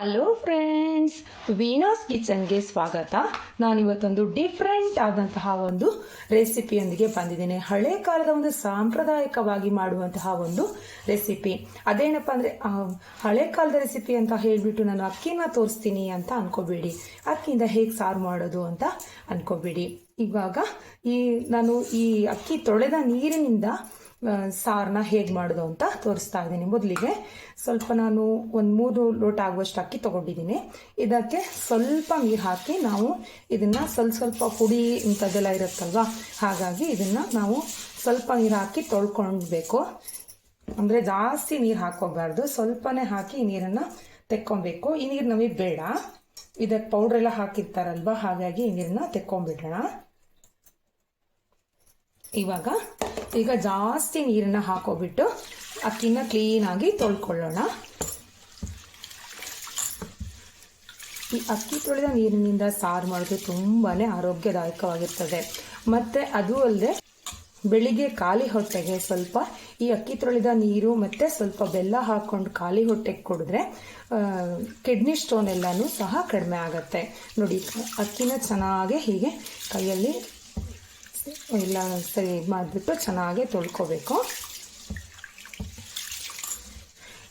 Hello friends ವೀನಾಸ್ ಕಿಚನ್ಗೆ ಸ್ವಾಗತ. ನಾನಿವತ್ತೊಂದು different ಆದಂತಹ ಒಂದು ರೆಸಿಪಿಯೊಂದಿಗೆ ಬಂದಿದ್ದೇನೆ. ಹಳೆ ಕಾಲದ ಒಂದು ಸಾಂಪ್ರದಾಯಿಕವಾಗಿ ಮಾಡುವಂತಹ ಒಂದು ರೆಸಿಪಿ ಅದೇನಪ್ಪ ಅಂದರೆ ಹಳೆ ಕಾಲದ ರೆಸಿಪಿ ಅಂತ ಹೇಳಿಬಿಟ್ಟು ನಾನು ಅಕ್ಕಿನ ತೋರಿಸ್ತೀನಿ ಅಂತ ಅನ್ಕೋಬೇಡಿ. ಅಕ್ಕಿಯಿಂದ ಹೇಗೆ ಸಾರು ಮಾಡೋದು ಅಂತ ಅನ್ಕೋಬೇಡಿ. ಇವಾಗ ಈ, ನಾನು ಈ ಅಕ್ಕಿ ತೊಳೆದ ನೀರಿನಿಂದ ಸಾರನ್ನ ಹೇಗೆ ಮಾಡೋದು ಅಂತ ತೋರಿಸ್ತಾ ಇದ್ದೀನಿ ಮೊದಲಿಗೆ. ಸ್ವಲ್ಪ ನಾನು ಒಂದು ಮೂರು ಲೋಟ ಆಗುವಷ್ಟು ಅಕ್ಕಿ ತೊಗೊಂಡಿದ್ದೀನಿ. ಇದಕ್ಕೆ ಸ್ವಲ್ಪ ನೀರು ಹಾಕಿ ನಾವು ಇದನ್ನು ಸ್ವಲ್ಪ ಸ್ವಲ್ಪ ಪುಡಿ ಇಂಥದ್ದೆಲ್ಲ ಇರುತ್ತಲ್ವ? ಹಾಗಾಗಿ ಇದನ್ನು ನಾವು ಸ್ವಲ್ಪ ನೀರು ಹಾಕಿ ತೊಳ್ಕೊಳ್ಬೇಕು. ಅಂದರೆ ಜಾಸ್ತಿ ನೀರು ಹಾಕೋಬಾರ್ದು ಸ್ವಲ್ಪನೇ ಹಾಕಿ ಈ ನೀರನ್ನು ತೆಕ್ಕೊಬೇಕು ಈ ನೀರು ನಮಗೆ ಬೇಡ. ಇದಕ್ಕೆ ಪೌಡ್ರೆಲ್ಲ ಹಾಕಿರ್ತಾರಲ್ವ? ಹಾಗಾಗಿ ಈ ನೀರನ್ನ ತೆಕ್ಕೊಂಬಿಡೋಣ ಇವಾಗ ಈಗ ಜಾಸ್ತಿ ನೀರನ್ನ ಹಾಕೋಬಿಟ್ಟು ಅಕ್ಕಿನ ಕ್ಲೀನಾಗಿ ತೊಳ್ಕೊಳ್ಳೋಣ. ಈ ಅಕ್ಕಿ ತೊಳೆದ ನೀರಿನಿಂದ ಸಾರು ಮಾಡೋದು ತುಂಬಾ ಆರೋಗ್ಯದಾಯಕವಾಗಿರ್ತದೆ. ಮತ್ತು ಅದು ಅಲ್ಲದೆ ಬೆಳಿಗ್ಗೆ ಖಾಲಿ ಹೊಟ್ಟೆಗೆ ಸ್ವಲ್ಪ ಈ ಅಕ್ಕಿ ತೊಳೆದ ನೀರು ಮತ್ತು ಸ್ವಲ್ಪ ಬೆಲ್ಲ ಹಾಕ್ಕೊಂಡು ಖಾಲಿ ಹೊಟ್ಟೆಗೆ ಕುಡಿದ್ರೆ ಕಿಡ್ನಿ ಸ್ಟೋನ್ ಎಲ್ಲಾನು ಸಹ ಕಡಿಮೆ ಆಗುತ್ತೆ. ನೋಡಿ, ಅಕ್ಕಿನ ಚೆನ್ನಾಗಿ ಹೀಗೆ ಕೈಯಲ್ಲಿ ಎಲ್ಲ ಸರಿ ಮಾಡಿಬಿಟ್ಟು ಚೆನ್ನಾಗಿ ತೊಳ್ಕೊಬೇಕು.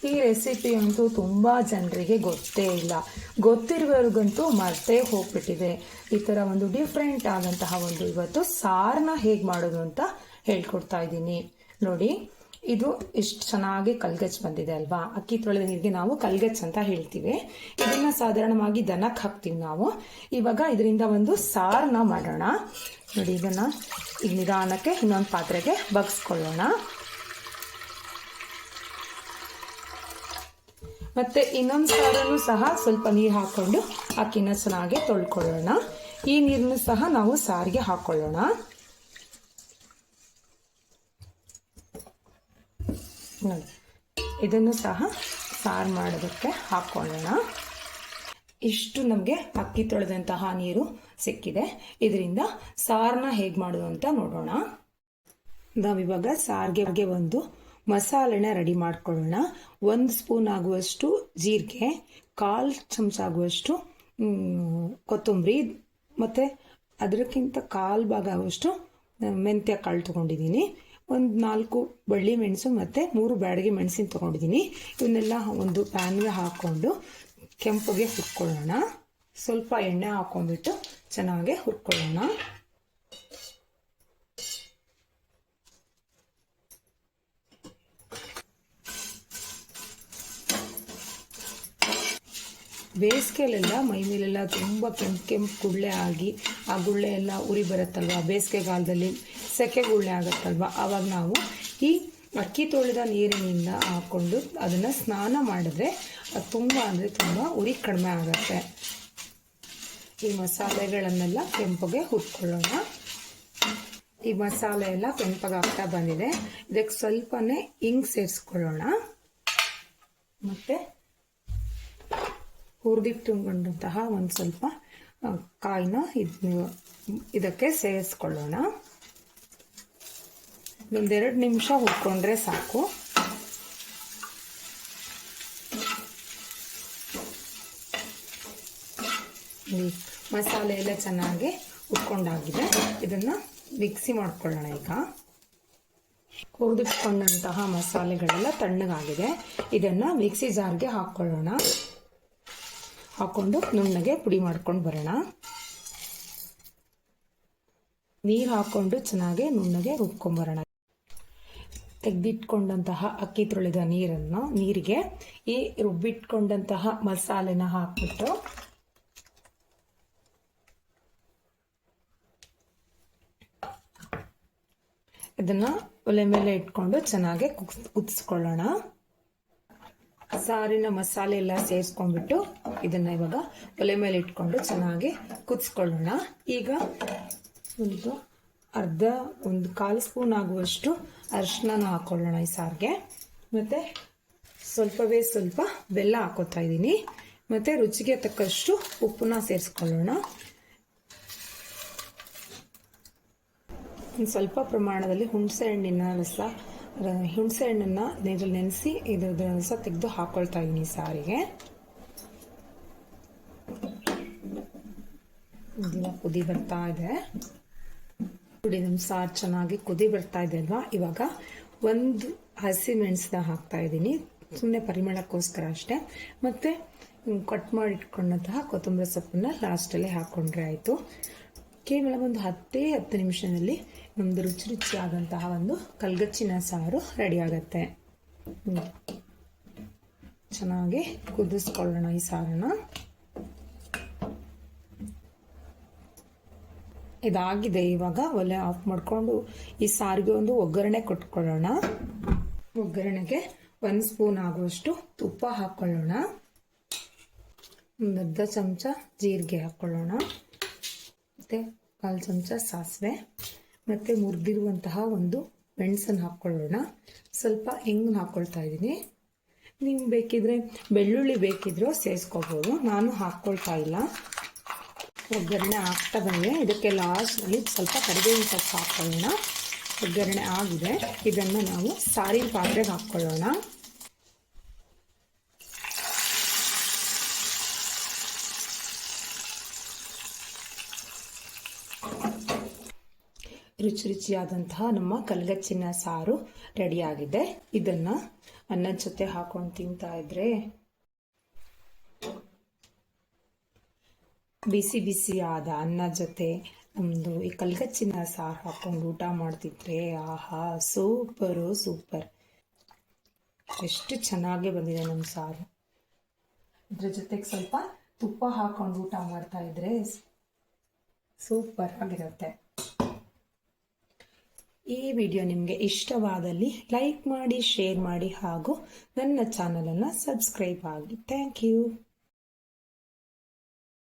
ಈ ರೆಸಿಪಿ ಅಂತೂ ತುಂಬ ಜನರಿಗೆ ಗೊತ್ತೇ ಇಲ್ಲ. ಗೊತ್ತಿರುವವ್ರಿಗಂತೂ ಮರ್ತೇ ಹೋಗ್ಬಿಟ್ಟಿದೆ. ಈ ಥರ ಒಂದು ಡಿಫ್ರೆಂಟ್ ಆದಂತಹ ಒಂದು ಇವತ್ತು ಸಾರನ್ನ ಹೇಗೆ ಮಾಡೋದು ಅಂತ ಹೇಳ್ಕೊಡ್ತಾ ಇದ್ದೀನಿ. ನೋಡಿ. ಇದು ಇಷ್ಟು ಚೆನ್ನಾಗಿ ಕಲ್ಗಚ್ ಬಂದಿದೆ ಅಲ್ವಾ? ಅಕ್ಕಿ ತೊಳೆದ ನೀರಿಗೆ ನಾವು ಕಲ್ಗಚ್ ಅಂತ ಹೇಳ್ತೀವಿ. ಇದನ್ನ ಸಾಧಾರಣವಾಗಿ ದನಕ್ಕೆ ಹಾಕ್ತೀವಿ ನಾವು. ಇವಾಗ ಇದರಿಂದ ಒಂದು ಸಾರನ್ನ ಮಾಡೋಣ. ನೋಡಿ, ಇದನ್ನ ಈಗ ನಿಧಾನಕ್ಕೆ ಇನ್ನೊಂದು ಪಾತ್ರೆಗೆ ಬಗ್ಸ್ಕೊಳ್ಳೋಣ. ಮತ್ತೆ ಇನ್ನೊಂದು ಸಾರನ್ನು ಸಹ ಸ್ವಲ್ಪ ನೀರು ಹಾಕೊಂಡು ಅಕ್ಕಿನ ಚೆನ್ನಾಗಿ ತೊಳ್ಕೊಳ್ಳೋಣ. ಈ ನೀರನ್ನು ಸಹ ನಾವು ಸಾರಿಗೆ ಹಾಕೊಳ್ಳೋಣ. ನೋಡಿ, ಇದನ್ನು ಸಹ ಸಾರು ಮಾಡೋದಕ್ಕೆ ಹಾಕ್ಕೊಳ್ಳೋಣ ಇಷ್ಟು ನಮಗೆ ಅಕ್ಕಿ ತೊಳೆದಂತಹ ನೀರು ಸಿಕ್ಕಿದೆ. ಇದರಿಂದ ಸಾರನ್ನ ಹೇಗೆ ಮಾಡೋದು ಅಂತ ನೋಡೋಣ. ನಾವಿವಾಗ ಸಾರಿಗೆ ಒಂದು ಮಸಾಲೆನ ರೆಡಿ ಮಾಡ್ಕೊಳ್ಳೋಣ. ಒಂದು ಸ್ಪೂನ್ ಆಗುವಷ್ಟು ಜೀರಿಗೆ, ಕಾಲು ಚಮಚ ಆಗುವಷ್ಟು ಕೊತ್ತಂಬರಿ, ಮತ್ತು ಅದಕ್ಕಿಂತ ಕಾಲು ಭಾಗ ಆಗುವಷ್ಟು, ಮೆಂತ್ಯ ಕಾಳು ತೊಗೊಂಡಿದ್ದೀನಿ. ಒಂದು ನಾಲ್ಕು ಬಳ್ಳಿ ಮೆಣಸು ಮತ್ತು ಮೂರು ಬ್ಯಾಡಿಗೆ ಮೆಣಸಿನ ತೊಗೊಂಡಿದ್ದೀನಿ ಇವನ್ನೆಲ್ಲ ಒಂದು ಪ್ಯಾನ್ಗೆ ಹಾಕ್ಕೊಂಡು ಕೆಂಪಗೆ ಹುರ್ಕೊಳ್ಳೋಣ. ಸ್ವಲ್ಪ ಎಣ್ಣೆ ಹಾಕೊಂಡ್ಬಿಟ್ಟು ಚೆನ್ನಾಗಿ ಹುರ್ಕೊಳ್ಳೋಣ. ಬೇಸಿಗೆಲೆಲ್ಲ ಮೈ ಮೇಲೆಲ್ಲ ತುಂಬ ಕೆಂಪು ಕೆಂಪು ಗುಳ್ಳೆ ಆಗಿ ಆ ಗುಳ್ಳೆ ಎಲ್ಲ ಉರಿ ಬರುತ್ತಲ್ವ? ಬೇಸಿಗೆಗಾಲದಲ್ಲಿ ಸೆಕೆ ಗುಳ್ಳೆ ಆಗುತ್ತಲ್ವ? ಆವಾಗ ನಾವು ಈ ಅಕ್ಕಿ ತೊಳೆದ ನೀರಿನಿಂದ ಹಾಕ್ಕೊಂಡು ಅದನ್ನು ಸ್ನಾನ ಮಾಡಿದ್ರೆ ಅದು ತುಂಬ ಅಂದರೆ ತುಂಬ ಉರಿ ಕಡಿಮೆ ಆಗುತ್ತೆ. ಈ ಮಸಾಲೆಗಳನ್ನೆಲ್ಲ ಕೆಂಪಗೆ ಹುರ್ಕೊಳ್ಳೋಣ. ಈ ಮಸಾಲೆ ಎಲ್ಲ ಕೆಂಪಗಾಗ್ತಾ ಬಂದಿದೆ. ಇದಕ್ಕೆ ಸ್ವಲ್ಪನೇ ಹಿಂಗ್ ಸೇರಿಸ್ಕೊಳ್ಳೋಣ. ಮತ್ತು ಹುರಿದಿಟ್ಟುಕೊಂಡಂತಹ ಒಂದು ಸ್ವಲ್ಪ ಕಾಯಿನ ಇದು, ಇದಕ್ಕೆ ಸೇರಿಸ್ಕೊಳ್ಳೋಣ. ಒಂದೆರಡು ನಿಮಿಷ ಹುರ್ಕೊಂಡ್ರೆ ಸಾಕು. ಮಸಾಲೆ ಎಲ್ಲ ಚೆನ್ನಾಗಿ ಹುರ್ಕೊಂಡಾಗಿದೆ. ಇದನ್ನು ಮಿಕ್ಸಿ ಮಾಡ್ಕೊಳ್ಳೋಣ ಈಗ. ಹುರಿದಿಟ್ಕೊಂಡಂತಹ ಮಸಾಲೆಗಳೆಲ್ಲ ತಣ್ಣಗಾಗಿದೆ. ಇದನ್ನು ಮಿಕ್ಸಿ ಜಾರ್ಗೆ ಹಾಕ್ಕೊಳ್ಳೋಣ ಹಾಕ್ಕೊಂಡು ನುಣ್ಣಗೆ ಪುಡಿ ಮಾಡ್ಕೊಂಡು ಬರೋಣ. ನೀರು ಹಾಕ್ಕೊಂಡು ಚೆನ್ನಾಗಿ ನುಣ್ಣಗೆ ರುಬ್ಕೊಂಬರೋಣ ತೆಗೆದಿಟ್ಕೊಂಡಂತಹ ಅಕ್ಕಿ ತೊಳೆದ ನೀರನ್ನು, ನೀರಿಗೆ ಈ ರುಬ್ಬಿಟ್ಕೊಂಡಂತಹ ಮಸಾಲೆನ ಹಾಕ್ಬಿಟ್ಟು ಇದನ್ನ ಒಲೆ ಮೇಲೆ ಇಟ್ಕೊಂಡು ಚೆನ್ನಾಗಿ ಕುದಿಸ್ಕೊಳ್ಳೋಣ. ಸಾರಿನ ಮಸಾಲೆ ಎಲ್ಲ ಸೇರಿಸ್ಕೊಂಡ್ಬಿಟ್ಟು ಇದನ್ನ ಇವಾಗ ಒಲೆ ಮೇಲೆ ಇಟ್ಕೊಂಡು ಚೆನ್ನಾಗಿ ಕುದಿಸ್ಕೊಳ್ಳೋಣ. ಈಗ ಒಂದು ಅರ್ಧ ಒಂದು ಕಾಲು ಸ್ಪೂನ್ ಆಗುವಷ್ಟು ಅರಿಶಿನ ಹಾಕ್ಕೊಳ್ಳೋಣ ಈ ಸಾರಿಗೆ. ಮತ್ತು ಸ್ವಲ್ಪವೇ ಸ್ವಲ್ಪ ಬೆಲ್ಲ ಹಾಕೋತಾ ಇದ್ದೀನಿ. ಮತ್ತು ರುಚಿಗೆ ತಕ್ಕಷ್ಟು ಉಪ್ಪನ್ನ ಸೇರಿಸ್ಕೊಳ್ಳೋಣ. ಒಂದು ಸ್ವಲ್ಪ ಪ್ರಮಾಣದಲ್ಲಿ ಹುಣಸೆ ಹಣ್ಣಿನ ರಸ ಹುಣಸೆ ಹಣ್ಣನ್ನು ನೀರಲ್ಲಿ ನೆನೆಸಿ ಇದರ ರಸ ತೆಗೆದು ಹಾಕ್ಕೊಳ್ತಾ ಇದ್ದೀನಿ ಸಾರಿಗೆ. ಇದೆಲ್ಲ ಕುದಿ ಬರ್ತಾ ಇದೆ. ನೋಡಿ ನಮ್ಮ ಸಾರು ಚೆನ್ನಾಗಿ ಕುದಿ ಬರ್ತಾ ಇದೆ ಅಲ್ವಾ? ಇವಾಗ ಒಂದು ಹಸಿ ಮೆಣಸನ್ನ ಹಾಕ್ತಾ ಇದ್ದೀನಿ. ಸುಮ್ಮನೆ ಪರಿಮಳಕ್ಕೋಸ್ಕರ ಅಷ್ಟೇ. ಮತ್ತೆ ಕಟ್ ಮಾಡಿ ಇಟ್ಕೊಂಡಂತಹ ಕೊತ್ತಂಬರಿ ಸೊಪ್ಪನ್ನ ಲಾಸ್ಟಲ್ಲೇ ಹಾಕ್ಕೊಂಡ್ರೆ ಆಯಿತು. ಕೇವಲ ಒಂದು ಹತ್ತೇ ಹತ್ತು ನಿಮಿಷದಲ್ಲಿ ನಮ್ಮದು ರುಚಿ ರುಚಿಯಾದಂತಹ ಒಂದು ಕಲ್ಗಚ್ಚಿನ ಸಾರು ರೆಡಿ ಚೆನ್ನಾಗಿ ಕುದಿಸ್ಕೊಳ್ಳೋಣ ಈ ಸಾರನ್ನ. ಇದಾಗಿದೆ. ಇವಾಗ ಒಲೆ ಆಫ್ ಮಾಡಿಕೊಂಡು ಈ ಸಾರಿಗೆ ಒಂದು ಒಗ್ಗರಣೆ ಕೊಟ್ಕೊಳ್ಳೋಣ. ಒಗ್ಗರಣೆಗೆ ಒಂದು ಸ್ಪೂನ್ ಆಗುವಷ್ಟು ತುಪ್ಪ ಹಾಕ್ಕೊಳ್ಳೋಣ ಒಂದು ಅರ್ಧ ಚಮಚ ಜೀರಿಗೆ ಹಾಕ್ಕೊಳ್ಳೋಣ ಮತ್ತು ಕಾಲು ಚಮಚ ಸಾಸಿವೆ. ಮತ್ತು ಮುರಿದಿರುವಂತಹ ಒಂದು ಮೆಣಸನ್ನು ಹಾಕ್ಕೊಳ್ಳೋಣ ಸ್ವಲ್ಪ ಹೆಂಗನ್ನ ಹಾಕ್ಕೊಳ್ತಾ ಇದ್ದೀನಿ. ನಿಮ್ಗೆ ಬೇಕಿದ್ರೆ ಬೆಳ್ಳುಳ್ಳಿ ಬೇಕಿದ್ರೂ ಸೇರಿಸ್ಕೋಬೋದು ನಾನು ಹಾಕ್ಕೊಳ್ತಾ ಇಲ್ಲ. ಒಗ್ಗರಣೆ ಆಗ್ತಾ ಬಂದರೆ ಇದಕ್ಕೆ ಲಾಸ್ಟಲ್ಲಿ ಸ್ವಲ್ಪ ಕರಿಬೇವಿನ ಸೊಪ್ಪು ಹಾಕ್ಕೊಳ್ಳೋಣ ಒಗ್ಗರಣೆ ಆಗಿದೆ. ಇದನ್ನು ನಾವು ಸಾರಿನ ಪಾತ್ರೆಗೆ ಹಾಕ್ಕೊಳ್ಳೋಣ ರುಚಿ ರುಚಿಯಾದಂತಹ ನಮ್ಮ ಕಲ್ಗಚ್ಚಿನ ಸಾರು ರೆಡಿಯಾಗಿದೆ. ಇದನ್ನು ಅನ್ನದ ಜೊತೆ ಹಾಕೊಂಡು ತಿಂತಾ ಇದ್ರೆ ಬಿಸಿ ಬಿಸಿಯಾದ ಅನ್ನ ಜೊತೆ ನಮ್ಮದು ಈ ಕಲ್ಗಚ್ಚಿನ ಸಾರು ಹಾಕ್ಕೊಂಡು ಊಟ ಮಾಡ್ತಿದ್ರೆ, ಆಹಾ, ಸೂಪರು, ಸೂಪರ್. ಎಷ್ಟು ಚೆನ್ನಾಗಿ ಬಂದಿದೆ ನಮ್ಮ ಸಾರು. ಇದ್ರ ಜೊತೆಗೆ ಸ್ವಲ್ಪ ತುಪ್ಪ ಹಾಕೊಂಡು ಊಟ ಮಾಡ್ತಾ ಇದ್ರೆ ಸೂಪರ್ ಆಗಿರುತ್ತೆ. ಈ ವಿಡಿಯೋ ನಿಮಗೆ ಇಷ್ಟವಾದಲ್ಲಿ ಲೈಕ್ ಮಾಡಿ, ಶೇರ್ ಮಾಡಿ ಹಾಗೂ ನನ್ನ ಚಾನಲನ್ನು ಸಬ್ಸ್ಕ್ರೈಬ್ ಆಗಿ. Thank you.